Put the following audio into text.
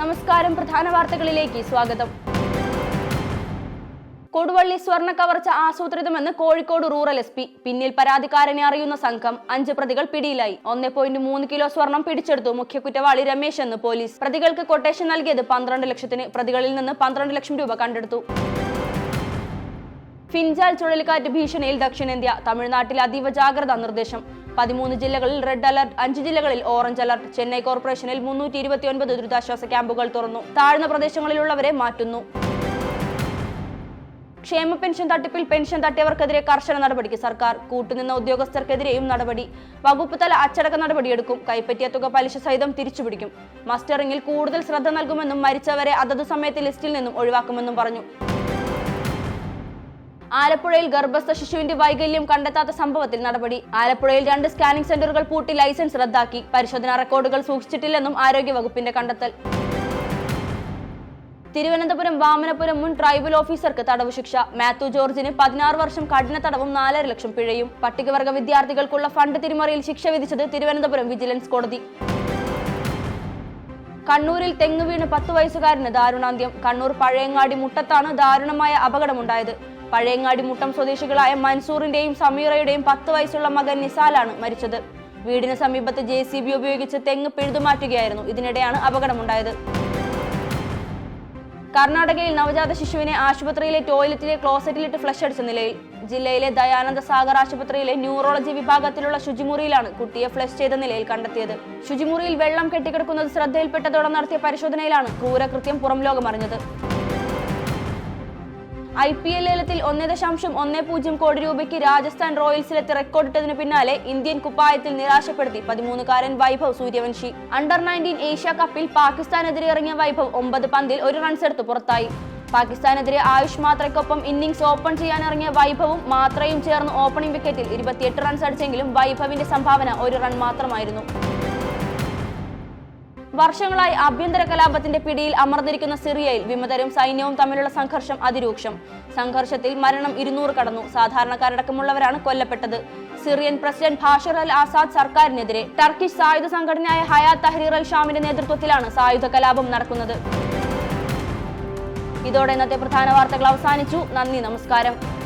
നമസ്കാരം. പ്രധാന വാർത്തകളിലേക്ക് സ്വാഗതം. കൊടുവള്ളി സ്വർണ കവർച്ച ആസൂത്രിതമെന്ന് കോഴിക്കോട് റൂറൽ എസ് പി. പിന്നിൽ പരാതിക്കാരനെ അറിയുന്ന സംഘം അഞ്ച് പ്രതികൾ പിടിയിലായി. ഒന്നേ പോയിന്റ് മൂന്ന് കിലോ സ്വർണം പിടിച്ചെടുത്തു മുഖ്യ കുറ്റവാളി രമേശ് എന്ന് പോലീസ്. പ്രതികൾക്ക് കൊട്ടേഷൻ നൽകിയത് പന്ത്രണ്ട് ലക്ഷത്തിന്. പ്രതികളിൽ നിന്ന് പന്ത്രണ്ട് ലക്ഷം രൂപ കണ്ടെടുത്തു. ഫിൻജാൽ ചുഴലിക്കാറ്റ് ഭീഷണിയിൽ ദക്ഷിണേന്ത്യ. തമിഴ്നാട്ടിൽ അതീവ ജാഗ്രതാ നിർദ്ദേശം. പതിമൂന്ന് ജില്ലകളിൽ റെഡ് അലർട്ട് അഞ്ച് ജില്ലകളിൽ ഓറഞ്ച് അലർട്ട്. ചെന്നൈ കോർപ്പറേഷനിൽ മുന്നൂറ്റി ഇരുപത്തിയൊൻപത് ദുരിതാശ്വാസ ക്യാമ്പുകൾ തുറന്നു. താഴ്ന്ന പ്രദേശങ്ങളിലുള്ളവരെ മാറ്റുന്നു. ക്ഷേമ പെൻഷൻ തട്ടിപ്പിൽ പെൻഷൻ തട്ടിയവർക്കെതിരെ കർശന നടപടിക്ക് സർക്കാർ. കൂട്ടുനിന്ന ഉദ്യോഗസ്ഥർക്കെതിരെയും നടപടി. വകുപ്പ് തല അച്ചടക്ക നടപടിയെടുക്കും. കൈപ്പറ്റിയ തുക പലിശ സഹിതം തിരിച്ചുപിടിക്കും. മസ്റ്ററിംഗിൽ കൂടുതൽ ശ്രദ്ധ നൽകുമെന്നും മരിച്ചവരെ അതത് സമയത്ത് ലിസ്റ്റിൽ നിന്നും ഒഴിവാക്കുമെന്നും പറഞ്ഞു. ആലപ്പുഴയിൽ ഗർഭസ്ഥ ശിശുവിന്റെ വൈകല്യം കണ്ടെത്താത്ത സംഭവത്തിൽ നടപടി. ആലപ്പുഴയിൽ രണ്ട് സ്കാനിംഗ് സെന്ററുകൾ പൂട്ടി ലൈസൻസ് റദ്ദാക്കി. പരിശോധനാ റെക്കോർഡുകൾ സൂക്ഷിച്ചിട്ടില്ലെന്നും ആരോഗ്യ വകുപ്പിന്റെ കണ്ടെത്തൽ. തിരുവനന്തപുരം വാമനപുരം മുൻ ട്രൈബൽ ഓഫീസർക്ക് തടവ് ശിക്ഷ. മാത്യു ജോർജിന് പതിനാറ് വർഷം കഠിന തടവും നാലര ലക്ഷം പിഴയും. പട്ടികവർഗ വിദ്യാർത്ഥികൾക്കുള്ള ഫണ്ട് തിരിമറിയിൽ ശിക്ഷ വിധിച്ചത് തിരുവനന്തപുരം വിജിലൻസ് കോടതി. കണ്ണൂരിൽ തെങ്ങ് വീണ് പത്ത് വയസ്സുകാരന് ദാരുണാന്ത്യം. കണ്ണൂർ പഴയങ്ങാടി മുട്ടത്താണ് ദാരുണമായ അപകടമുണ്ടായത്. പഴയങ്ങാടി മുട്ടം സ്വദേശികളായ മൻസൂറിന്റെയും സമീറയുടെയും പത്ത് വയസ്സുള്ള മകൻ നിസാലാണ് മരിച്ചത്. വീടിന് സമീപത്ത് ജെ സി ബി ഉപയോഗിച്ച് തെങ്ങ് പിഴുതുമാറ്റുകയായിരുന്നു. ഇതിനിടെയാണ് അപകടമുണ്ടായത്. കർണാടകയിൽ നവജാത ശിശുവിനെ ആശുപത്രിയിലെ ടോയ്ലറ്റിലെ ക്ലോസറ്റിലിട്ട് ഫ്ലഷ് അടിച്ച നിലയിൽ ജില്ലയിലെ ദയാനന്ദ സാഗർ ആശുപത്രിയിലെ ന്യൂറോളജി വിഭാഗത്തിലുള്ള ശുചിമുറിയിലാണ് കുട്ടിയെ ഫ്ലഷ് ചെയ്ത നിലയിൽ കണ്ടെത്തിയത്. ശുചിമുറിയിൽ വെള്ളം കെട്ടിക്കിടക്കുന്നത് ശ്രദ്ധയിൽപ്പെട്ടതോടെ നടത്തിയ പരിശോധനയിലാണ് ക്രൂരകൃത്യം പുറം ലോകമറിഞ്ഞത് ഐ പി എൽ ലേലത്തിൽ ഒന്നേ ദശാംശം ഒന്നേ പൂജ്യം കോടി രൂപയ്ക്ക് രാജസ്ഥാൻ റോയൽസിലെത്തി റെക്കോർഡിട്ടതിനു പിന്നാലെ ഇന്ത്യൻ കുപ്പായത്തിൽ നിരാശപ്പെടുത്തി. പതിമൂന്നുകാരൻ Vaibhav Suryavanshi. Under nineteen Asia കപ്പിൽ പാകിസ്ഥാനെതിരെ ഇറങ്ങിയ വൈഭവ് ഒമ്പത് പന്തിൽ ഒരു റൺസ് എടുത്ത് പുറത്തായി. പാകിസ്ഥാനെതിരെ ആയുഷ് മാത്രയ്ക്കൊപ്പം ഇന്നിംഗ്സ് ഓപ്പൺ ചെയ്യാനിറങ്ങിയ വൈഭവും മാത്രയും ചേർന്ന് ഓപ്പണിംഗ് വിക്കറ്റിൽ ഇരുപത്തിയെട്ട് റൺസ് അടിച്ചെങ്കിലും വൈഭവിന്റെ സംഭാവന ഒരു റൺ മാത്രമായിരുന്നു. വർഷങ്ങളായി ആഭ്യന്തര കലാപത്തിന്റെ പിടിയിൽ അമർന്നിരിക്കുന്ന സിറിയയിൽ വിമതരും സൈന്യവും തമ്മിലുള്ള സംഘർഷം അതിരൂക്ഷം. സംഘർഷത്തിൽ മരണം ഇരുന്നൂറ് കടന്നു. സാധാരണക്കാരടക്കമുള്ളവരാണ് കൊല്ലപ്പെട്ടത്. Syrian president Bashar al Assad സർക്കാരിനെതിരെ ടർക്കിഷ് സായുധ സംഘടനയായ ഹയാ തഹ്രീർ അൽ ഷാമിന്റെ നേതൃത്വത്തിലാണ് സായുധ കലാപം നടക്കുന്നത്. ഇതോടെ ഇന്നത്തെ പ്രധാന വാർത്തകൾ അവസാനിച്ചു. നന്ദി നമസ്കാരം.